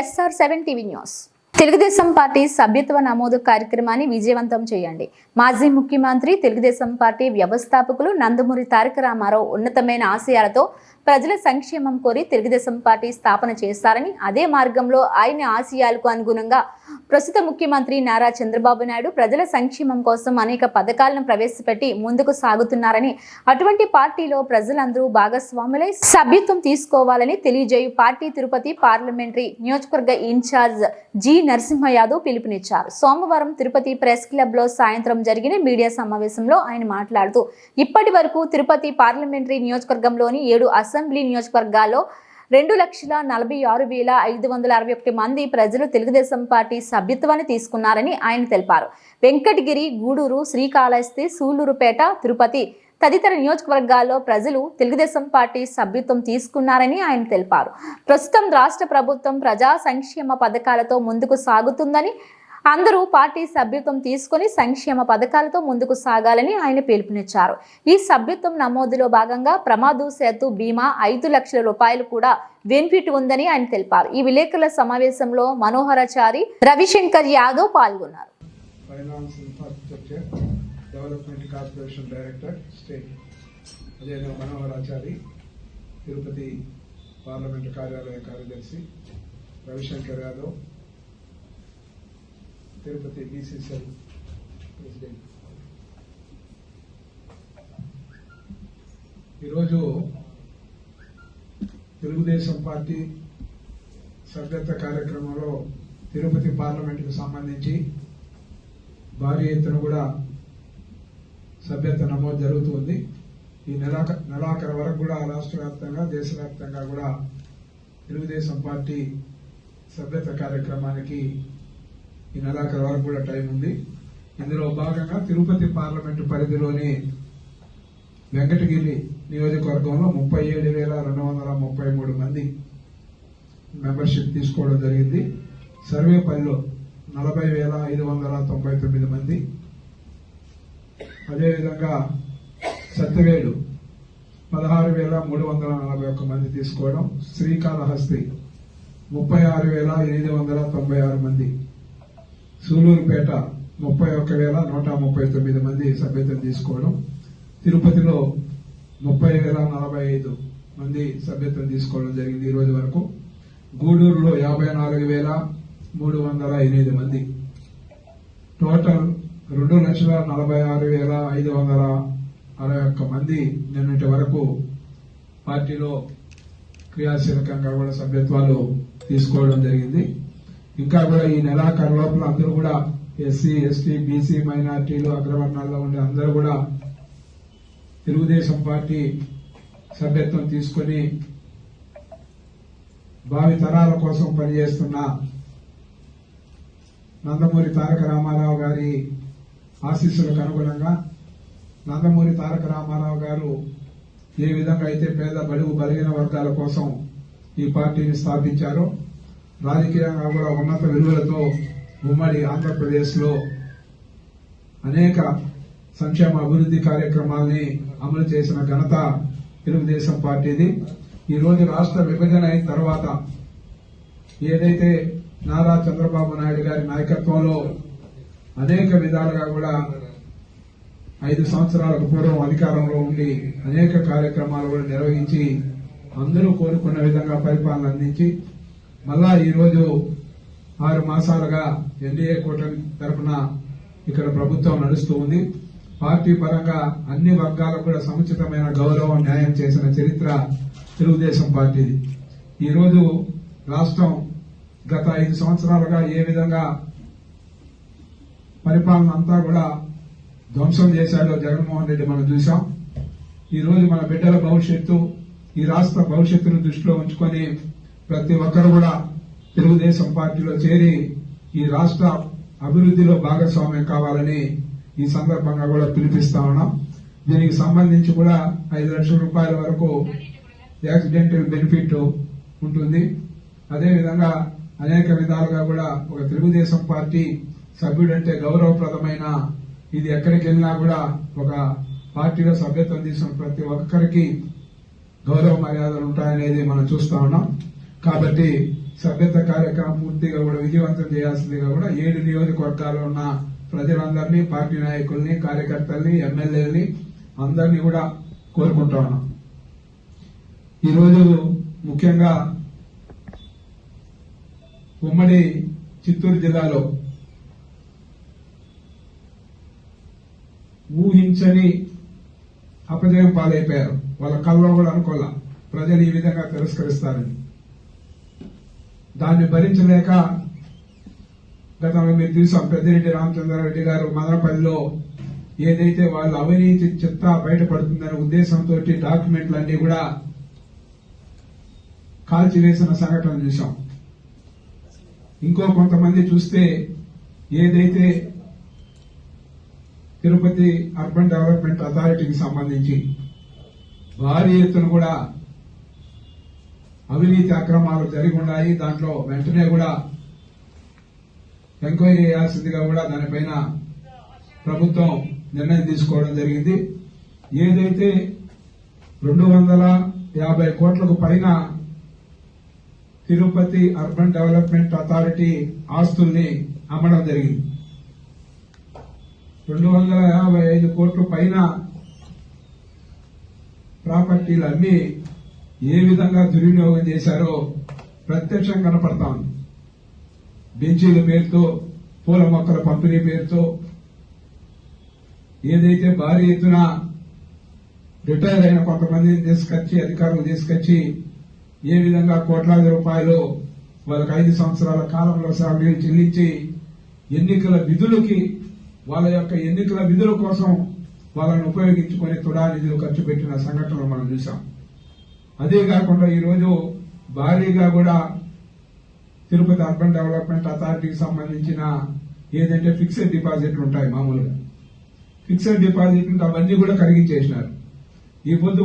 SR seven TV news. Telugu Desam Party సభ్యత్వ నమోదు కార్యక్రమాన్ని విజయవంతం చేయండి. మాజీ ముఖ్యమంత్రి తెలుగుదేశం పార్టీ వ్యవస్థాపకులు నందమూరి తారక రామారావు ఉన్నతమైన ఆశయాలతో ప్రజల సంక్షేమం కోరి తెలుగుదేశం పార్టీ స్థాపన చేస్తారని అదే మార్గంలో ఆయన ఆశయాలకు అనుగుణంగా ప్రస్తుత ముఖ్యమంత్రి నారా చంద్రబాబు నాయుడు ప్రజల సంక్షేమం కోసం అనేక పథకాలను ప్రవేశపెట్టి ముందుకు సాగుతున్నారని అటువంటి పార్టీలో ప్రజలందరూ భాగస్వాములై సభ్యత్వం తీసుకోవాలని తెలియజేయు పార్టీ తిరుపతి పార్లమెంటరీ నియోజకవర్గ ఇన్ఛార్జ్ జి నరసింహ యాదవ్ పిలుపునిచ్చారు. సోమవారం తిరుపతి ప్రెస్ క్లబ్లో సాయంత్రం జరిగిన మీడియా సమావేశంలో ఆయన మాట్లాడుతూ ఇప్పటి వరకు తిరుపతి పార్లమెంటరీ నియోజకవర్గంలోని ఏడు అసెంబ్లీ నియోజకవర్గాల్లో రెండు లక్షల నలభై ఆరు వేల ఐదు వందల అరవై ఒకటి మంది ప్రజలు తెలుగుదేశం పార్టీ సభ్యత్వాన్ని తీసుకున్నారని ఆయన తెలిపారు. వెంకటగిరి గూడూరు శ్రీకాళహస్తి సూళ్ళూరుపేట తిరుపతి తదితర నియోజకవర్గాల్లో ప్రజలు తెలుగుదేశం పార్టీ సభ్యత్వం తీసుకున్నారని ఆయన తెలిపారు. ప్రస్తుతం రాష్ట్ర ప్రభుత్వం ప్రజా సంక్షేమ పథకాలతో ముందుకు సాగుతుందని అందరూ పార్టీ సభ్యత్వం తీసుకొని సంక్షేమ పథకాలతో ముందుకు సాగాలని ఆయన పిలుపునిచ్చారు. ఈ సభ్యత్వం నమోదులో భాగంగా ప్రమాదవశాత్తు బీమా ఐదు లక్షల రూపాయలు కూడా బెనిఫిట్ ఉందని ఆయన తెలిపారు. ఈ విలేకరుల సమావేశంలో మనోహరాచారి రవిశంకర్ యాదవ్ పాల్గొన్నారు. Finance infrastructure development corporation director state Manoharachari Tirupati parliament కార్యాలయ కార్యదర్శి రవిశంకర్ యాదవ్ తిరుపతి బీసీసీఎల్ ప్రెసిడెంట్ ఈరోజు తెలుగుదేశం పార్టీ సభ్యత్వ కార్యక్రమంలో తిరుపతి పార్లమెంటుకు సంబంధించి భారీ ఎత్తున కూడా సభ్యత్వ నమోదు జరుగుతుంది ఈ నెలాక నెలాఖరు వరకు కూడా రాష్ట్ర వ్యాప్తంగా దేశవ్యాప్తంగా కూడా తెలుగుదేశం పార్టీ సభ్యత్వ కార్యక్రమానికి ఈ నెలాఖరు వరకు కూడా టైం ఉంది. ఇందులో భాగంగా తిరుపతి పార్లమెంటు పరిధిలోని వెంకటగిరి నియోజకవర్గంలో ముప్పై ఏడు వేల రెండు వందల ముప్పై మూడు మంది మెంబర్షిప్ తీసుకోవడం జరిగింది. సర్వేపల్లిలో నలభై వేల ఐదు వందల తొంభై తొమ్మిది మంది. అదేవిధంగా సత్యవేడు పదహారు వేల మూడు వందల నలభై ఒక్క మంది తీసుకోవడం. శ్రీకాళహస్తి ముప్పై ఆరు వేల ఎనిమిది వందల తొంభై ఆరు మంది. సూలూరుపేట ముప్పై ఒక్క వేల నూట ముప్పై తొమ్మిది మంది సభ్యత్వం తీసుకోవడం తిరుపతిలో ముప్పై వేల నలభై ఐదు మంది సభ్యత్వం తీసుకోవడం జరిగింది ఈ రోజు వరకు. గూడూరులో యాభై నాలుగు వేల మూడు వందల ఎనిమిది మంది. టోటల్ రెండు లక్షల నలభై ఆరు వేల ఐదు వందల అరవై ఒక్క మంది నిన్నటి వరకు పార్టీలో క్రియాశీలకంగా కూడా సభ్యత్వాలు తీసుకోవడం జరిగింది. ఇంకా కూడా ఈ నెలాఖరు లోపల అందరూ కూడా ఎస్సీ ఎస్టీ బీసీ మైనార్టీలు అగ్రవర్ణాల్లో ఉండే అందరూ కూడా తెలుగుదేశం పార్టీ సభ్యత్వం తీసుకొని భావి తరాల కోసం పనిచేస్తున్న నందమూరి తారక రామారావు గారి ఆశీస్సులకు అనుగుణంగా నందమూరి తారక రామారావు గారు ఏ విధంగా అయితే పేద బడుగు బలిగిన వర్గాల కోసం ఈ పార్టీని స్థాపించారో రాజకీయంగా కూడా ఉన్నత విలువలతో ఉమ్మడి ఆంధ్రప్రదేశ్లో అనేక సంక్షేమ అభివృద్ధి కార్యక్రమాల్ని అమలు చేసిన ఘనత తెలుగుదేశం పార్టీది. ఈ రోజు రాష్ట్ర విభజన అయిన తర్వాత ఏదైతే నారా చంద్రబాబు నాయుడు గారి నాయకత్వంలో అనేక విధాలుగా కూడా ఐదు సంవత్సరాలకు పూర్వం అధికారంలో ఉండి అనేక కార్యక్రమాలు కూడా నిర్వహించి అందరూ కోరుకున్న విధంగా పరిపాలన అందించి మళ్ళా ఈరోజు ఆరు మాసాలుగా ఎన్డీఏ కూటమి తరఫున ఇక్కడ ప్రభుత్వం నడుస్తూ ఉంది. పార్టీ పరంగా అన్ని వర్గాలకు కూడా సముచితమైన గౌరవం న్యాయం చేసిన చరిత్ర తెలుగుదేశం పార్టీది. ఈరోజు రాష్ట్రం గత ఐదు సంవత్సరాలుగా ఏ విధంగా పరిపాలన అంతా కూడా ధ్వంసం చేశాడో జగన్మోహన్ రెడ్డి మనం చూసాం ఈరోజు మన బిడ్డల భవిష్యత్తు ఈ రాష్ట్ర భవిష్యత్తును దృష్టిలో ఉంచుకొని ప్రతి ఒక్కరు కూడా తెలుగుదేశం పార్టీలో చేరి ఈ రాష్ట్ర అభివృద్ధిలో భాగస్వామ్యం కావాలని ఈ సందర్భంగా కూడా పిలిపిస్తా ఉన్నాం. దీనికి సంబంధించి కూడా ఐదు లక్షల రూపాయల వరకు యాక్సిడెంటల్ బెనిఫిట్ ఉంటుంది. అదేవిధంగా అనేక విధాలుగా కూడా ఒక తెలుగుదేశం పార్టీ సభ్యుడంటే గౌరవప్రదమైన ఇది ఎక్కడికి వెళ్ళినా కూడా ఒక పార్టీలో సభ్యత్వం తీసుకున్న ప్రతి ఒక్కరికి గౌరవ మర్యాదలు ఉంటాయనేది మనం చూస్తా ఉన్నాం. కాబట్టి సభ్యత కార్యక్రమం పూర్తిగా కూడా విజయవంతం చేయాల్సిందిగా కూడా ఏడు నియోజకవర్గాల్లో ఉన్న ప్రజలందరినీ పార్టీ నాయకుల్ని కార్యకర్తల్ని ఎమ్మెల్యేలని అందరినీ కూడా కోరుకుంటా ఉన్నాం. ఈరోజు ముఖ్యంగా ఉమ్మడి చిత్తూరు జిల్లాలో ఊహించని అపజయం పాలైపోయారు. వాళ్ళ కల్లో కూడా అనుకోలే ప్రజలు ఈ విధంగా తిరస్కరిస్తారని. దాన్ని భరించలేక గతంలో మీరు చూసాం పెద్దిరెడ్డి రామచంద్రారెడ్డి గారు మదనపల్లిలో ఏదైతే వాళ్ళ అవినీతి చెత్త బయటపడుతుందనే ఉద్దేశంతో డాక్యుమెంట్లన్నీ కూడా కాల్చివేసిన సంఘటన చూసాం ఇంకో కొంతమంది చూస్తే ఏదైతే తిరుపతి అర్బన్ డెవలప్మెంట్ అథారిటీకి సంబంధించి భారీ ఎత్తున కూడా అవినీతి అక్రమాలు జరిగి ఉన్నాయి దాంట్లో వెంటనే కూడా ఎంక్వైరీ చేయాల్సిందిగా కూడా దానిపైన ప్రభుత్వం నిర్ణయం తీసుకోవడం జరిగింది. ఏదైతే రెండు వందల యాభై కోట్లకు పైన తిరుపతి అర్బన్ డెవలప్మెంట్ అథారిటీ ఆస్తుల్ని అమ్మడం జరిగింది. రెండు వందల యాభై ఐదు కోట్ల పైన ప్రాపర్టీలు అమ్మి ఏ విధంగా దుర్వినియోగం చేశారో ప్రత్యక్షం కనపడతాను బెంచీల పేరుతో పూల మొక్కల పంపిణీ పేరుతో ఏదైతే భారీ ఎత్తున రిటైర్ అయిన కొంతమందిని తీసుకొచ్చి అధికారులు తీసుకొచ్చి ఏ విధంగా కోట్లాది రూపాయలు వాళ్ళకి ఐదు సంవత్సరాల కాలంలో శాలరీలు చెల్లించి ఎన్నికల విధులకి వాళ్ళ యొక్క ఎన్నికల విధుల కోసం వాళ్ళని ఉపయోగించుకొని తుడా నిధులు ఖర్చు పెట్టిన సంఘటనలు మనం చూసాం అదే కాకుండా ఈరోజు భారీగా కూడా తిరుపతి అర్బన్ డెవలప్మెంట్ అథారిటీకి సంబంధించిన ఏదంటే ఫిక్స్డ్ డిపాజిట్లు ఉంటాయి మామూలుగా ఫిక్స్డ్ డిపాజిట్లు అవన్నీ కూడా కరిగించేసినారు. ఈ పొద్దు